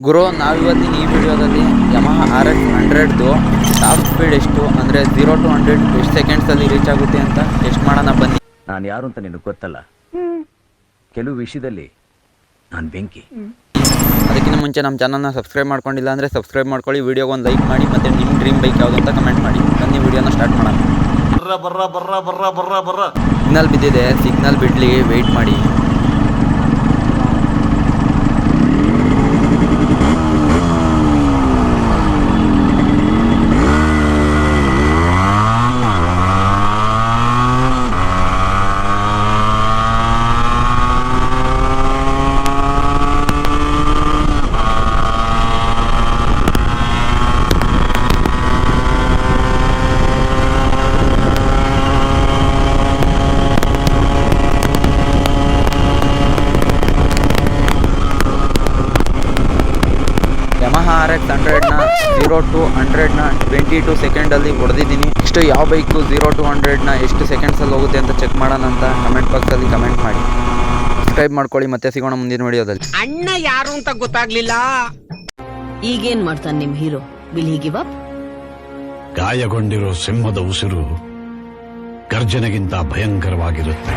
ಗುರು ನಾವಿವತ್ತಿನ ಈ ವಿಡಿಯೋದಲ್ಲಿ ಯಮಹ ಆರ್ ಎಕ್ಸ್ ಹಂಡ್ರೆಡ್ದು ಟಾಪ್ ಸ್ಪೀಡ್ ಎಷ್ಟು? ಅಂದರೆ ಜೀರೋ ಟು ಹಂಡ್ರೆಡ್ ಎಷ್ಟು ಸೆಕೆಂಡ್ಸಲ್ಲಿ ರೀಚ್ ಆಗುತ್ತೆ ಅಂತ ಟೆಸ್ಟ್ ಮಾಡೋಣ ಬನ್ನಿ. ನಾನು ಯಾರು ಅಂತ ನಿನಗೆ ಗೊತ್ತಲ್ಲ? ಕೆಲವು ವಿಷಯದಲ್ಲಿ ನಾನು ಬೆಂಕಿ. ಅದಕ್ಕಿಂತ ಮುಂಚೆ ನಮ್ಮ ಚಾನಲ್ನ ಸಬ್ಸ್ಕ್ರೈಬ್ ಮಾಡ್ಕೊಂಡಿಲ್ಲ ಅಂದರೆ ಸಬ್ಸ್ಕ್ರೈಬ್ ಮಾಡ್ಕೊಳ್ಳಿ ವಿಡಿಯೋಗೆ ಒಂದು ಲೈಕ್ ಮಾಡಿ ಮತ್ತು ನಿಮ್ಮ ಡ್ರೀಮ್ ಬೈಕ್ ಯಾವುದು ಅಂತ ಕಮೆಂಟ್ ಮಾಡಿ. ಬನ್ನಿ ವಿಡಿಯೋನ ಸ್ಟಾರ್ಟ್ ಮಾಡೋಣ. ಸಿಗ್ನಲ್ ಬಿದ್ದಿದೆ ಸಿಗ್ನಲ್ ಬಿಡಲಿ ವೆಯ್ಟ್ ಮಾಡಿ ಯಮಹ ಆರ್ ಎಕ್ಸ್ ಹಂಡ್ರೆಡ್ನ ಜೀರೋ ಟು ಹಂಡ್ರೆಡ್ನ ಟ್ವೆಂಟಿ ಟು ಸೆಕೆಂಡಲ್ಲಿ ಹೊಡೆದಿದ್ದೀನಿ. ಇಷ್ಟು ಯಾವ ಬೈಕು ಜೀರೋ ಟು ಹಂಡ್ರೆಡ್ನ ಎಷ್ಟು ಸೆಕೆಂಡ್ಸಲ್ಲಿ ಹೋಗುತ್ತೆ ಅಂತ ಚೆಕ್ ಮಾಡೋಣ ಅಂತ ಕಮೆಂಟ್ ಬಾಕ್ಸಲ್ಲಿ ಕಮೆಂಟ್ ಮಾಡಿ. ಸಬ್ಸ್ಕ್ರೈಬ್ ಮಾಡ್ಕೊಳ್ಳಿ ಮತ್ತೆ ಸಿಗೋಣ ಮುಂದಿನ ವಿಡಿಯೋದಲ್ಲಿ. ಅಣ್ಣ ಯಾರು ಅಂತ ಗೊತ್ತಾಗ್ಲಿಲ್ಲ. ಈಗೇನ್ ಮಾಡ್ತಾನೆ ನಿಮ್ hero? Will he give up? ಗಾಯಗೊಂಡಿರೋ ಸಿಂಹದ ಉಸಿರು ಗರ್ಜನೆಗಿಂತ ಭಯಂಕರವಾಗಿರುತ್ತೆ.